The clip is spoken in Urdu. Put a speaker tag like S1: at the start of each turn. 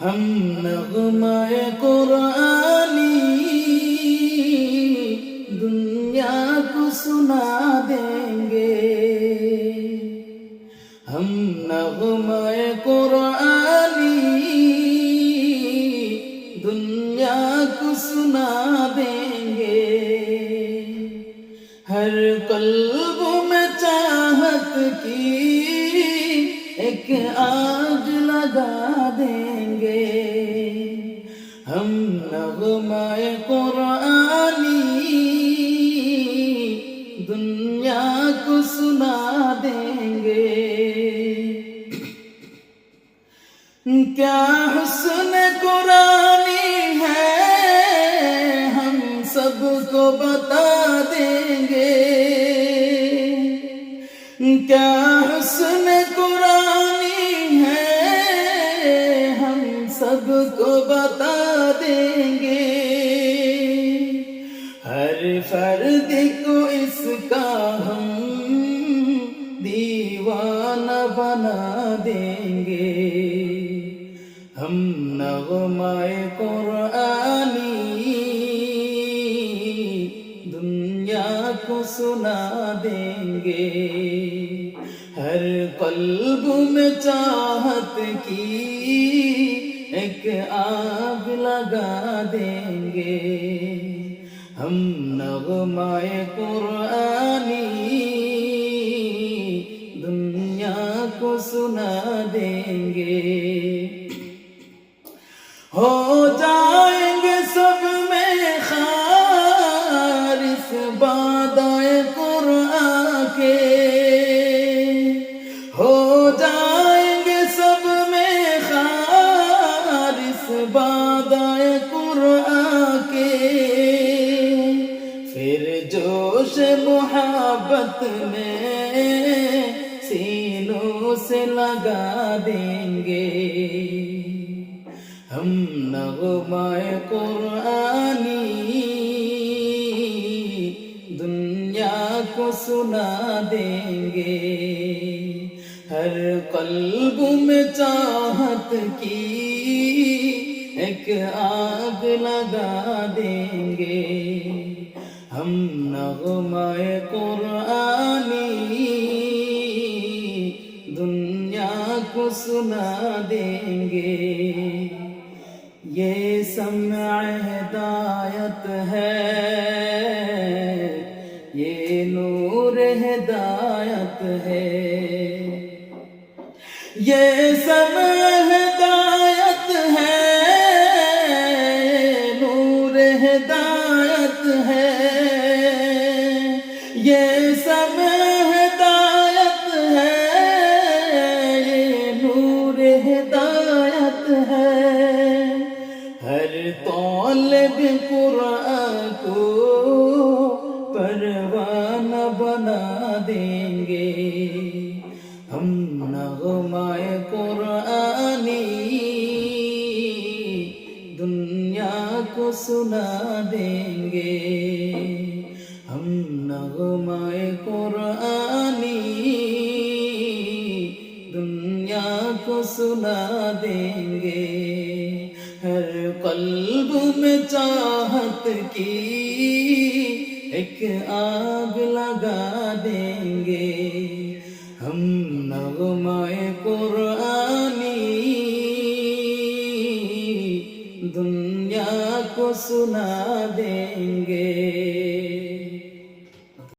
S1: ہم نغمہ قرآنی دنیا کو سنا دیں گے ہم نغمہ قرآنی دنیا کو سنا دیں گے ہر قلب میں چاہت کی ایک آگ لگا دیں گے ہم نغمہ قرآنی دنیا کو سنا دیں گے۔ کیا حسن قرآنی ہے؟ ہم سب کو بتا دیں گے۔ کیا حسن بتا دیں گے۔ ہر فرد کو اس کا ہم دیوانہ بنا دیں گے۔ ہم نغمہ قرآنی دنیا کو سنا دیں گے۔ ہر قلب میں چاہت کی ایک آگ لگا دیں گے ہم نغمہ قرآنی دنیا کو محبت میں سینوں سے لگا دیں گے۔ ہم نغمہ قرآنی دنیا کو سنا دیں گے۔ ہر قلب میں چاہت کی ایک آگ لگا دیں گے۔ ہم نغمہ قرآنی کو سنا دیں گے۔ یہ سمع ہدایت ہے۔ یہ نور ہدایت ہے۔ یہ سمع ہدایت ہے۔ ہر طالب قرآن کو پروانہ بنا دیں گے۔ ہم نغمہ قرآنی دنیا کو سنا دیں گے۔ ہم نغمہ قرآنی سنا دیں گے۔ ہر قلب میں چاہت کی ایک آگ لگا دیں گے۔ ہم نغمہ قرآنی دنیا کو سنا دیں گے۔